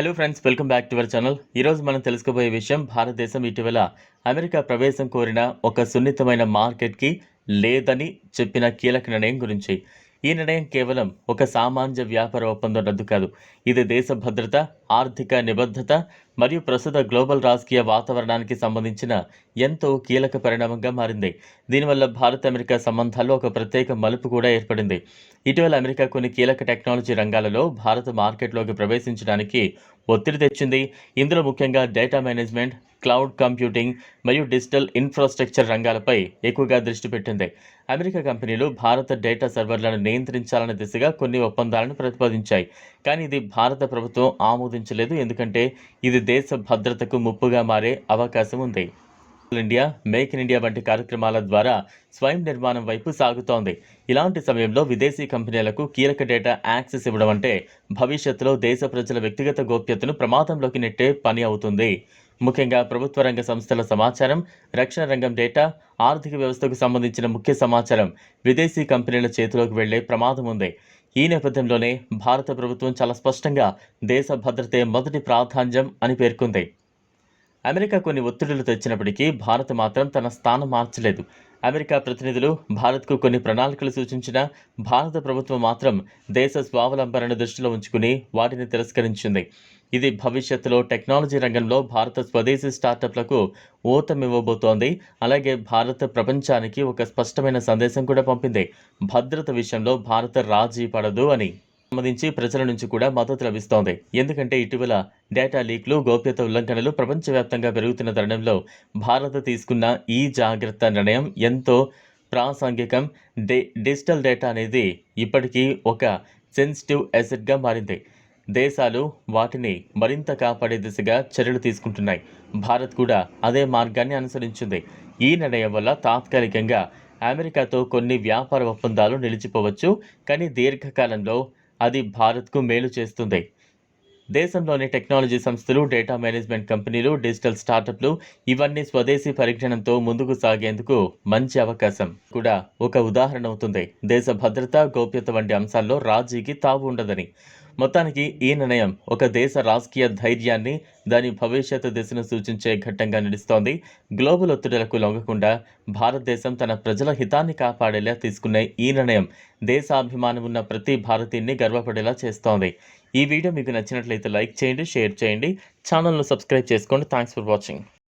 Hello friends welcome back to our channel ఈరోజు మనం తెలుసుకోబోయే విషయం భారతదేశం ఇటీవల అమెరికా ప్రవేశం కోరిన ఒక సున్నితమైన మార్కెట్కి లేదని చెప్పిన కీలక నిర్ణయం గురించి. ఈ నిర్ణయం కేవలం ఒక సామాన్య వ్యాపార ఒప్పందం రద్దు కాదు. ఇది దేశ భద్రత ఆర్థిక నిబద్ధత మరియు ప్రస్తుత గ్లోబల్ రాజకీయ వాతావరణానికి సంబంధించిన ఎంతో కీలక పరిణామంగా మారింది. దీనివల్ల భారత్ అమెరికా సంబంధాల్లో ఒక ప్రత్యేక మలుపు కూడా ఏర్పడింది. ఇటీవల అమెరికా కొన్ని కీలక టెక్నాలజీ రంగాలలో భారత మార్కెట్లోకి ప్రవేశించడానికి ఒత్తిడి తెచ్చింది. ఇందులో ముఖ్యంగా డేటా మేనేజ్మెంట్ క్లౌడ్ కంప్యూటింగ్ మరియు డిజిటల్ ఇన్ఫ్రాస్ట్రక్చర్ రంగాలపై ఎక్కువగా దృష్టి పెట్టింది. అమెరికా కంపెనీలు భారత డేటా సర్వర్లను నియంత్రించాలనే దిశగా కొన్ని ఒప్పందాలను ప్రతిపాదించాయి. కానీ ఇది భారత ప్రభుత్వం ఆమోదించలేదు. ఎందుకంటే ఇది దేశ భద్రతకు ముప్పుగా మారే అవకాశం ఉంది. ఇండియా మేక్ ఇన్ ఇండియా వంటి కార్యక్రమాల ద్వారా స్వయం నిర్మాణం వైపు సాగుతోంది. ఇలాంటి సమయంలో విదేశీ కంపెనీలకు కీలక డేటా యాక్సెస్ ఇవ్వడం అంటే భవిష్యత్తులో దేశ ప్రజల వ్యక్తిగత గోప్యతను ప్రమాదంలోకి నెట్టే పని అవుతుంది. ముఖ్యంగా ప్రభుత్వ రంగ సంస్థల సమాచారం రక్షణ రంగం డేటా ఆర్థిక వ్యవస్థకు సంబంధించిన ముఖ్య సమాచారం విదేశీ కంపెనీల చేతిలోకి వెళ్ళే ప్రమాదం ఉంది. ఈ నేపథ్యంలోనే భారత ప్రభుత్వం చాలా స్పష్టంగా దేశ భద్రతే మొదటి ప్రాధాన్యం అని పేర్కొంది. అమెరికా కొన్ని ఒత్తిడులు తెచ్చినప్పటికీ భారత్ మాత్రం తన స్థానం మార్చలేదు. అమెరికా ప్రతినిధులు భారత్కు కొన్ని ప్రణాళికలు సూచించినా భారత ప్రభుత్వం మాత్రం దేశ స్వావలంబనను దృష్టిలో ఉంచుకుని వాటిని తిరస్కరించింది. ఇది భవిష్యత్తులో టెక్నాలజీ రంగంలో భారత స్వదేశీ స్టార్టప్లకు ఊతమివ్వబోతోంది అలాగే భారత ప్రపంచానికి ఒక స్పష్టమైన సందేశం కూడా పంపింది. భద్రత విషయంలో భారత రాజీ పడదు అని. సంబంధించి ప్రజల నుంచి కూడా మద్దతు లభిస్తోంది. ఎందుకంటే ఇటీవల డేటా లీక్లు గోప్యత ఉల్లంఘనలు ప్రపంచవ్యాప్తంగా పెరుగుతున్న తరుణంలో భారత్ తీసుకున్న ఈ జాగ్రత్త నిర్ణయం ఎంతో ప్రాసంగికం. డే డిజిటల్ డేటా అనేది ఇప్పటికీ ఒక సెన్సిటివ్ అసెట్గా మారింది. దేశాలు వాటిని మరింత కాపాడే దిశగా చర్యలు తీసుకుంటున్నాయి. భారత్ కూడా అదే మార్గాన్ని అనుసరించింది. ఈ నిర్ణయం వల్ల తాత్కాలికంగా అమెరికాతో కొన్ని వ్యాపార ఒప్పందాలు నిలిచిపోవచ్చు. కానీ దీర్ఘకాలంలో అది భారత్కు మేలు చేస్తుంది. దేశంలోని టెక్నాలజీ సంస్థలు డేటా మేనేజ్మెంట్ కంపెనీలు డిజిటల్ స్టార్టప్లు ఇవన్నీ స్వదేశీ పరిజ్ఞానంతో ముందుకు సాగేందుకు మంచి అవకాశం కూడా ఒక ఉదాహరణ అవుతుంది. దేశ భద్రత గోప్యత వంటి అంశాల్లో రాజీకి తావు ఉండదని మొత్తానికి ఈ నిర్ణయం ఒక దేశ రాజకీయ ధైర్యాన్ని దాని భవిష్యత్తు దిశను సూచించే ఘట్టంగా నిలుస్తోంది. గ్లోబల్ ఒత్తిడులకు లొంగకుండా భారతదేశం తన ప్రజల హితాన్ని కాపాడేలా తీసుకునే ఈ నిర్ణయం దేశాభిమానం ఉన్న ప్రతి భారతీయుని గర్వపడేలా చేస్తోంది. ఈ వీడియో మీకు నచ్చినట్లయితే లైక్ చేయండి షేర్ చేయండి. ఛానల్ను సబ్స్క్రైబ్ చేసుకోండి. Thanks for watching.